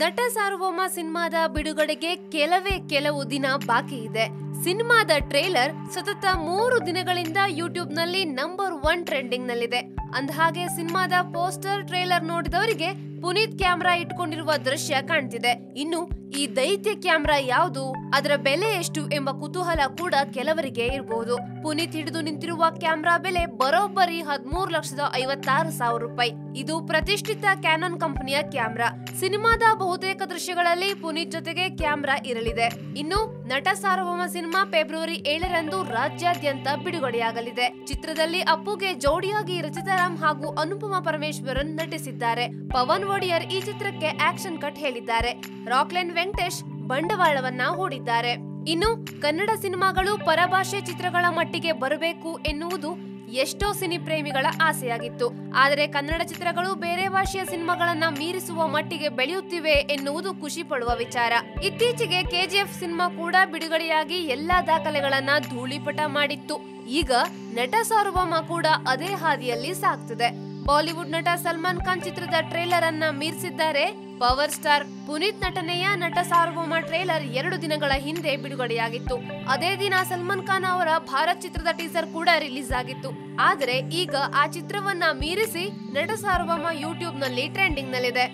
ನಟ ಸಾರ್ವಭೌಮ ಸಿನಿಮಾದ ಬಿಡುಗಡೆಗೆ ಕೆಲವೇ ಕೆಲವು ದಿನ ಬಾಕಿ ಇದೆ. ಸಿನಿಮಾದ ಟ್ರೇಲರ್ ಸತತ ಮೂರು ದಿನಗಳಿಂದ ಯೂಟ್ಯೂಬ್ನಲ್ಲಿ ನಂಬರ್ ಒನ್ ಟ್ರೆಂಡಿಂಗ್ ನಲ್ಲಿದೆ ಅಂದಹಾಗೆ ಸಿನಿಮಾದ ಪೋಸ್ಟರ್, ಟ್ರೇಲರ್ ನೋಡಿದವರಿಗೆ ಪುನೀತ್ ಕ್ಯಾಮ್ರಾ ಇಟ್ಕೊಂಡಿರುವ ದೃಶ್ಯ ಕಾಣ್ತಿದೆ. ಇನ್ನು ಈ ದೈತ್ಯ ಕ್ಯಾಮ್ರಾ ಯಾವುದು, ಅದರ ಬೆಲೆ ಎಷ್ಟು ಎಂಬ ಕುತೂಹಲ ಕೂಡ ಕೆಲವರಿಗೆ ಇರಬಹುದು ಪುನೀತ್ ಹಿಡಿದು ನಿಂತಿರುವ ಕ್ಯಾಮ್ರಾ ಬೆಲೆ ಬರೋಬ್ಬರಿ ಹದಿಮೂರು ಲಕ್ಷದ ಐವತ್ತಾರು ಸಾವಿರ ರೂಪಾಯಿ. ಇದು ಪ್ರತಿಷ್ಠಿತ ಕ್ಯಾನನ್ ಕಂಪನಿಯ ಕ್ಯಾಮ್ರಾ. ಸಿನಿಮಾದ ಬಹುತೇಕ ದೃಶ್ಯಗಳಲ್ಲಿ ಪುನೀತ್ ಜೊತೆಗೆ ಕ್ಯಾಮ್ರಾ ಇರಲಿದೆ. ಇನ್ನು ನಟ ಸಾರ್ವಭೌಮ ಸಿನಿಮಾ ಫೆಬ್ರವರಿ ಏಳರಂದು ರಾಜ್ಯಾದ್ಯಂತ ಬಿಡುಗಡೆಯಾಗಲಿದೆ. ಚಿತ್ರದಲ್ಲಿ ಅಪ್ಪುಗೆ ಜೋಡಿಯಾಗಿ ರಚಿತಾರಾಮ್ ಹಾಗೂ ಅನುಪಮ ಪರಮೇಶ್ವರನ್ ನಟಿಸಿದ್ದಾರೆ. ಪವನ್ ಒಡಿಯರ್ ಈ ಚಿತ್ರಕ್ಕೆ ಆಕ್ಷನ್ ಕಟ್ ಹೇಳಿದ್ದಾರೆ. ರಾಕ್ಲೈನ್ ವೆಂಕಟೇಶ್ ಬಂಡವಾಳವನ್ನ ಹೂಡಿದ್ದಾರೆ. ಇನ್ನು ಕನ್ನಡ ಸಿನಿಮಾಗಳು ಪರಭಾಷೆ ಚಿತ್ರಗಳ ಮಟ್ಟಿಗೆ ಬರಬೇಕು ಎನ್ನುವುದು ಎಷ್ಟೋ ಸಿನಿ ಪ್ರೇಮಿಗಳ ಆಸೆಯಾಗಿತ್ತು. ಆದರೆ ಕನ್ನಡ ಚಿತ್ರಗಳು ಬೇರೆ ಭಾಷೆಯ ಸಿನಿಮಾಗಳನ್ನ ಮೀರಿಸುವ ಮಟ್ಟಿಗೆ ಬೆಳೆಯುತ್ತಿವೆ ಎನ್ನುವುದು ಖುಷಿ ಪಡುವ ವಿಚಾರ. ಇತ್ತೀಚೆಗೆ ಕೆಜಿಎಫ್ ಸಿನಿಮಾ ಕೂಡ ಬಿಡುಗಡೆಯಾಗಿ ಎಲ್ಲಾ ದಾಖಲೆಗಳನ್ನ ಧೂಳಿಪಟ ಮಾಡಿತ್ತು. ಈಗ ನಟ ಸಾರ್ವಭೌಮ ಕೂಡ ಅದೇ ಹಾದಿಯಲ್ಲಿ ಸಾಗ್ತಿದೆ ಬಾಲಿವುಡ್ ನಟ ಸಲ್ಮಾನ್ ಖಾನ್ ಚಿತ್ರದ ಟ್ರೇಲರ್ ಅನ್ನ ಮೀರಿಸಿದ್ದಾರೆ. ಪವರ್ ಸ್ಟಾರ್ ಪುನೀತ್ ನಟನೆಯ ನಟ ಸಾರ್ವಭೌಮ ಟ್ರೇಲರ್ ಎರಡು ದಿನಗಳ ಹಿಂದೆ ಬಿಡುಗಡೆಯಾಗಿತ್ತು. ಅದೇ ದಿನ ಸಲ್ಮಾನ್ ಖಾನ್ ಅವರ ಭಾರತ್ ಚಿತ್ರದ ಟೀಸರ್ ಕೂಡ ರಿಲೀಸ್ ಆಗಿತ್ತು. ಆದರೆ ಈಗ ಆ ಚಿತ್ರವನ್ನ ಮೀರಿಸಿ ನಟ ಸಾರ್ವಭೌಮ ಯೂಟ್ಯೂಬ್ನಲ್ಲಿ ಟ್ರೆಂಡಿಂಗ್ ನಲ್ಲಿದೆ.